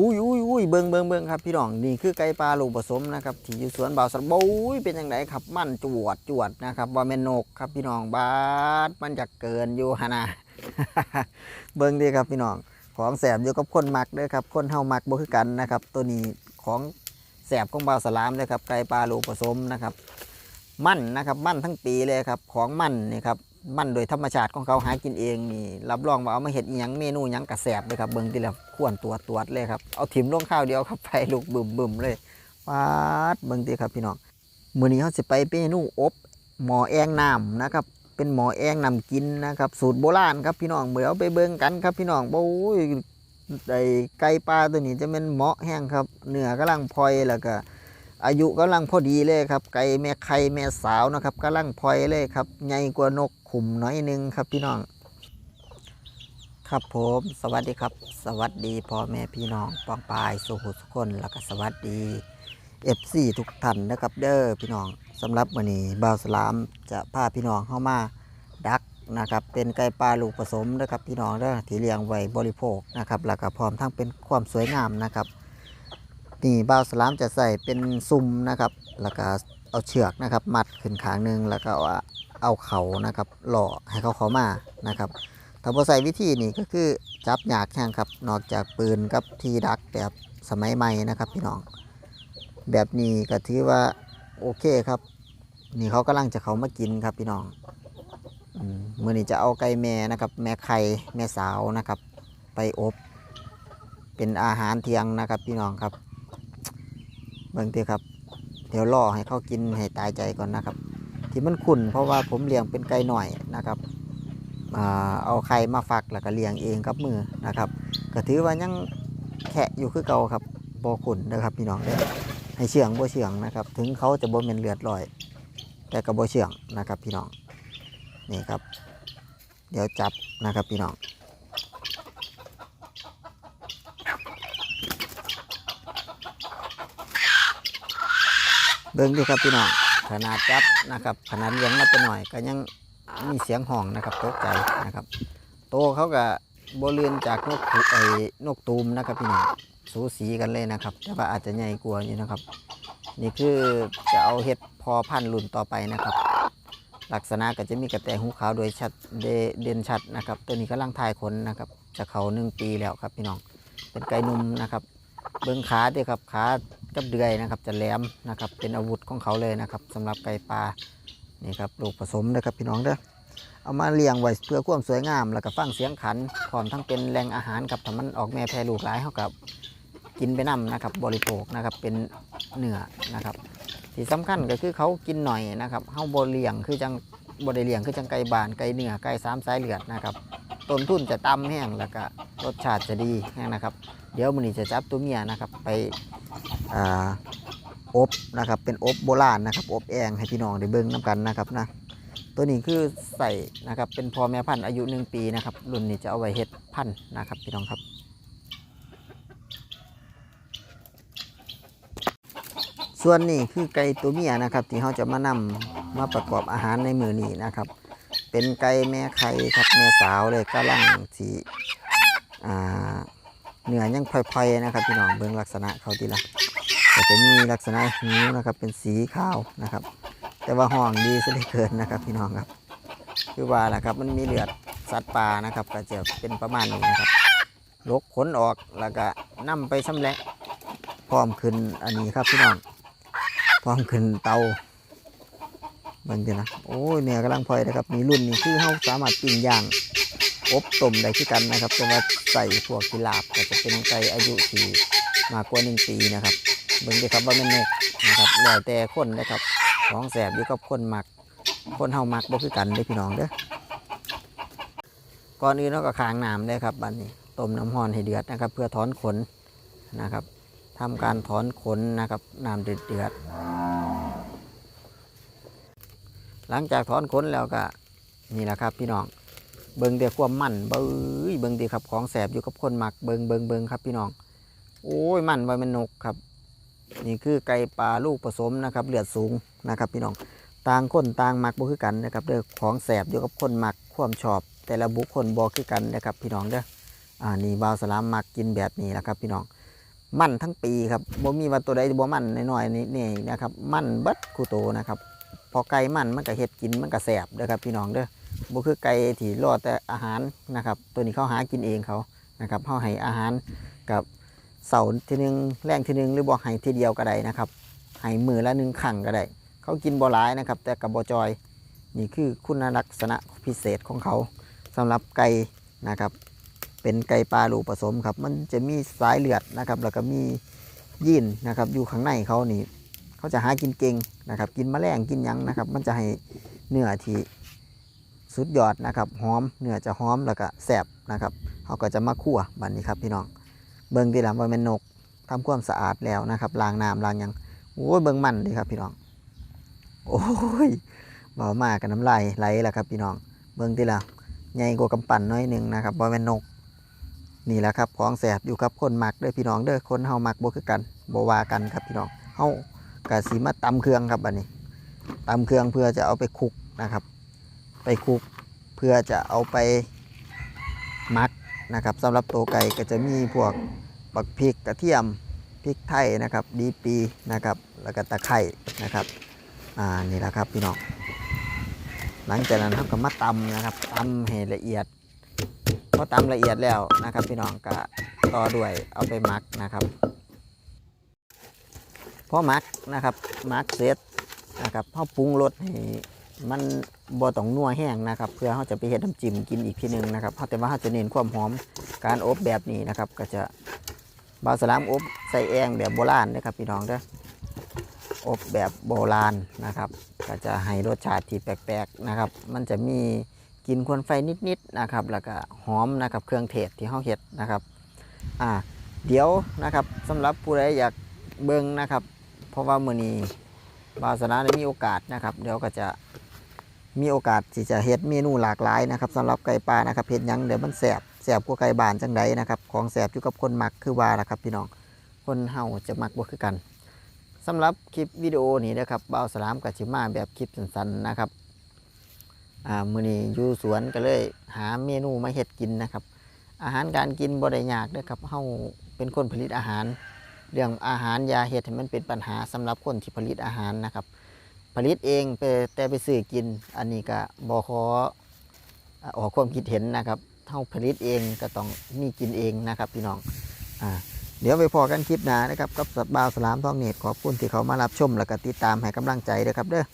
อุ้ยอุ้ยอุ้ยเบิงเบิงเบิงครับพี่น้องนี่คือไก่ปลาลูกผสมนะครับที่อยู่สวนบ่าวสัตว์บุ้ยเป็นยังไงครับมันจวดจวดนะครับว่าแม่นกครับพี่น้องบาดมันจะเกินอยู่หนนะเบิงดีครับพี่น้องของแสบอยู่กับคนมักเด้อครับคนเฮามักบ่คือกันนะครับ ตัวนี้ของแสบของบ่าวสลามเลยครับไก่ปลาลูกผสมนะครับ มั่นนะครับ มั่นทั้งปีเลยครับ ของมั่นนี่ครับ มั่นโดยธรรมชาติของเขาหากินเองนี่รับรองว่าเอามาเห็ดยังเมนูยังกระแสบเลยครับเบิ่งทีละขวนตัวตรวจเลยครับเอาถิ่มลงข้าวเดียวครับไปลูกบึมบึมเลยปาดเบิ่งทีครับพี่น้องมื้อนี้เขาสิไปเมนูอบหมอแองน้ำนะครับเป็นหมอแองนำกินนะครับสูตรโบราณครับพี่น้องเดี๋ยวไปเบิ่งกันครับพี่น้องโอ้ยไอไก่ปลาตัวนี้จะเป็นเหมาะแห้งครับเนื้อกำลังพลอยแล้วก็ อายุกำลังพอดีเลยครับ ไก่แม่ไข่แม่สาวนะครับกำลังพลอยเลยครับใหญ่กว่านกขุมน้อยหนึงครับพี่น้อง ครับผมสวัสดีครับ สวัสดีพ่อแม่พี่น้องปองปายสุขุสุขคนแล้วก็สวัสดีเอฟซีทุกท่านนะครับเด้อพี่น้องสำหรับวันนี้บ่าวสลามจะพาพี่น้องเข้ามาดักนะครับเป็นไก่ปลาลูกผสมนะครับพี่น้องเด้อที่เลี้ยงไว้บริโภคนะครับแล้วก็พร้อมทั้งเป็นความสวยงามนะครับ นี่บ่าวสลามจะใส่เป็นซุ่มนะครับ แล้วก็เอาเชือกนะครับ มัดขึ้นขางหนึ่งแล้วก็เอาเขานะครับหล่อให้เขาเขามานะครับถ้าบ่ใส่วิธีนี้ก็คือจับหยากแข้งครับ นอกจากปืนกับทีดักแบบสมัยใหม่นะครับพี่น้อง แบบนี้ก็ถือว่าโอเคครับ นี่เขากำลังจะเขามากินครับพี่น้องอืมมื่อนี้จะเอาไก่แม่นะครับ แม่ไข่แม่สาวนะครับ ไปอบ เป็นอาหารเที่ยงนะครับพี่น้องครับ เบิ่งเถอะครับเดี๋ยวรอให้เขากินให้ตายใจก่อนนะครับ ที่มันขุ่นเพราะว่าผมเลี้ยงเป็นไก่หน่อยนะครับเอาไข่มาฟักแล้วก็เลี้ยงเองกับมือนะครับก็ถือว่ายังแขะอยู่คือเก่าครับบ่ขุ่นนะครับพี่น้องเด้ให้เชื่องบ่เชื่องนะครับ ถึงเขาจะบ่เป็นเลือดลอย แต่ก็บ่เชื่องนะครับพี่น้องนี่ครับ เดี๋ยวจับนะครับพี่น้อง เบิ่งดูครับพี่น้องขนาดจับนะครับ ขนาดเลี้ยงมาตัวหน่อยก็ยังมีเสียงห้องนะครับตกใจนะครับ โตเขาก็บเรือนจากนกไอ้นกตูมนะครับพี่น้องสูสีกันเลยนะครับ แต่ว่าอาจจะใหญ่กว่าอยู่นะครับ นี่คือจะเอาเห็ดพอพันรุ่นต่อไปนะครับ ลักษณะก็จะมีกระแตหูขาวโดยชัดเดเด่นชัดนะครับ ตัวนี้กำลังทายขนนะครับจะเขาหนึ่งปีแล้วครับพี่น้องเป็นไก่นุ่มนะครับ เบิ้งขาด้วยครับขา กับเดือยนะครับ จะแหลมนะครับ เป็นอาวุธของเขาเลยนะครับสำหรับไก่ปลานี่ครับลูกผสมนะครับพี่น้องเด้อเอามาเลี้ยงไว้เพื่อความสวยงาม แล้วก็ฟังเสียงขันพร้อมทั้งเป็นแหล่งอาหารครับถ้ามันออกแม่แพร่ลูกหลายเขากับกินไปนํนะครับ บริโภคนะครับเป็นเนื้อนะครับที่สำคัญก็คือเขากินหน่อยนะครับเฮาบ่เลี้ยงคือจังบ่ได้เลี้ยงคือจังไก่บานไก่เนื้อไก่สามสายเลือดนะครับต้นทุนจะต่ำแห้งแล้วก็รสชาติจะดีแห้งนะครับ เดี๋ยวมันนี้จะจับตัวเมียนะครับ ไป อบนะครับเป็นอบโบราณนะครับอบแองให้พี่น้องได้เบิ่งน้กันนะครับนะตัวนี้คือใส่นะครับเป็นพอแม่พันธุ์อายุหนึ่งปีนะครับรุ่นนี้จะเอาไว้เฮ็ดพันธุ์นะครับพี่น้องครับส่วนนี้คือไก่ตัวเมียนะครับ ที่เขาจะมานำมาประกอบอาหารในมือนี้นะครับ เป็นไก่แม่ไข่ครับแม่สาวเลยกำลังสีอ่าเนื้อยังพลอยๆนะครับพี่น้องเบิ่งลักษณะเขาทีละ ก็จะมีลักษณะหิวนะครับ เป็นสีขาวนะครับ แต่ว่าห้องดีซะเหลือเกินนะครับ พี่น้องครับ คือว่าแหละครับมันมีเลือดสัตว์ป่านะครับ ก็จะเป็นประมาณนี้นะครับลกขนออกแล้วก็นำไปชำแหละพร้อมขึ้นอันนี้ครับพี่น้องพร้อมขึ้นเตาบิ่งดีนะโอ้ยเนี่ยกำลังพลอยนะครับ มีรุ่นนี้คือเขาสามารถปิ้งย่างอบต้มได้ที่กันนะครับแต่ว่าใส่พวกกีฬาบก็จะเป็นไก่อายุที่มากกว่าหนึ่งปีนะครับ เบิ่งดีครับว่าแมันนกนะครับแล้วแต่คนนะครับของแสบอยู่กับคนหมัก คนเฮาหมักบ่คือกันเด้อพี่น้องเด้อก่อนอื่นเราก็ค้างน้ำเลยครับบัดนี้ต้มน้ำร้อนให้เดือดนะครับ เพื่อถอนขนนะครับทำการถอนขนนะครับน้ำเดือดเดือดหลังจากถอนขนแล้วก็นี่แหละครับพี่น้องเบิงแต่ความมันเบ้ยเบิงดีครับของแสบอยู่กับคนหมักเบิงเบิงเบิงครับพี่น้อง โอ้ยมันไว้มันนกครับ นี่คือไก่ปลาลูกผสมนะครับเลือดสูงนะครับ พี่น้องต่างคนต่างหมักบ่คือกันนะครับเด้อของแสบอยู่กับคนหมักความชอบ แต่ละบุคคลบ่คือกันนะครับ พี่น้องเด้ออ่านี่บาวสลามมักกินแบบนี้แหละครับ พี่น้องมันทั้งปีครับบ่มีว่าตัวใดบ่มันน้อยๆนี่นี่นะครับ มันเบิดคูโตนะครับพอไก่มันมันก็เฮ็ดกินมันก็แสบเด้อครับ พี่น้องเด้อบ่คือไก่ที่รอแต่อาหารนะครับ ตัวนี้เขาหากินเองเขานะครับเฮาให้อาหารกับ เสาทีนึงแรงทีนึงหรือบ่ให้ทีเดียวก็ได้นะครับให้มือละหนึ่งครั้งก็ได้ เขากินบ่อหลายนะครับ แต่กับบ่อจอยนี่คือคุณลักษณะพิเศษของเขาสำหรับไก่นะครับ เป็นไก่ปลาลูผสมครับ มันจะมีสายเลือดนะครับ แล้วก็มียีนนะครับ อยู่ข้างในเขานี่เขาจะหากินเก่งนะครับ กินแมลงกินยังนะครับ มันจะให้เนื้อที่สุดยอดนะครับหอมเนื้อจะหอมแล้วก็แสบนะครับเขาก็จะมาคั่วบันนี้ครับพี่น้อง เบิ่งดีหละว่ามันนกทำความสะอาดแล้วนะครับล้างน้ำล้างยังโอ้ยเบิ่งมันดีครับพี่น้อง โอ้ยเบามากกับน้ำลายไหลแล้วครับพี่น้อง เบิ่งดีหละใหญ่กว่ากำปั่นน้อยหนึ่งนะครับว่าแมันนก นี่แหละครับของแสบอยู่กับคนหมักเด้อพี่น้องเด้อคนเฮามักบ่คือกันบ่ว่ากันครับพี่น้องเฮากะสิมาตำเครื่องครับอันนี้ตำเครื่องเพื่อจะเอาไปคลุกนะครับ ไปคลุกเพื่อจะเอาไปมักนะครับสำหรับตัวไก่ก็จะมีพวก บักพริกกระเทียมพริกไทยนะครับดีปีนะครับแล้วก็ตะไคร่นะครับอ่านี่แหละครับพี่น้องหลังจากนั้นเราก็มาตำนะครับตำให้ละเอียดพอตำละเอียดแล้วนะครับ พี่น้องก็ต่อด้วยเอาไปหมักนะครับพอหมักนะครับหมักเสร็จนะครับเขาปรุงรสให้มันบ่ต้องนัวแห้งนะครับ เพื่อเขาจะไปเฮ็ดน้ำจิ้มกินอีกทีหนึงนะครับเขาแต่ว่าเขาจะเน้นความหอมการอบแบบนี้นะครับ ก็จะ บาสลามอบใส่แองแบบโบราณนะครับพี่น้องเด้ออบแบบโบราณนะครับ ก็จะให้รสชาติที่แปลกๆนะครับ มันจะมีกินควันไฟนิดๆนะครับ แล้วก็หอมนะครับเครื่องเทศที่เขาเฮ็ดนะครับอ่าเดี๋ยวนะครับสำหรับผู้ใดอยากเบิ่งนะครับ เพราะว่ามือนี้บาสนาได้มีโอกาสนะครับ เดี๋ยวก็จะมีโอกาสที่จะเฮ็ดเมนูหลากหลายนะครับสำหรับไก่ป่านะครับเฮ็ดยังเดี๋ยวมันแสบ แสบกว่าไก่บานจังใดนะครับ ของแสบอยู่กับคนมักคือว่าล่ะครับ พี่น้อง คนเฮาจะมักบ่คือกันสำหรับคลิปวิดีโอนี้นะครับบ่าวสลามกับชิมาแบบคลิปสั้นๆนะครับอ่ามื้อนี้อยู่สวนก็เลยหาเมนูมาเฮ็ดกินนะครับ อาหารการกินบ่ได้ยากเด้อครับเฮาเป็นคนผลิตอาหาร เรื่องอาหารยาเฮ็ดให้มันเป็นปัญหาสำหรับคนที่ผลิตอาหารนะครับ ผลิตเองไปแต่ไปซื้อกิน อันนี้ก็บ่ขออ่าออกความคิดเห็นนะครับ เฮาผลิตเองก็ต้องมีกินเองนะครับพี่น้องอ่าเดี๋ยวไปพอกันคลิปหน้านะครับกับสัตว์บาวสลามทองเนตขอบคุณที่เขามารับชมและก็ติดตามให้กำลังใจเด้อครับเด้อ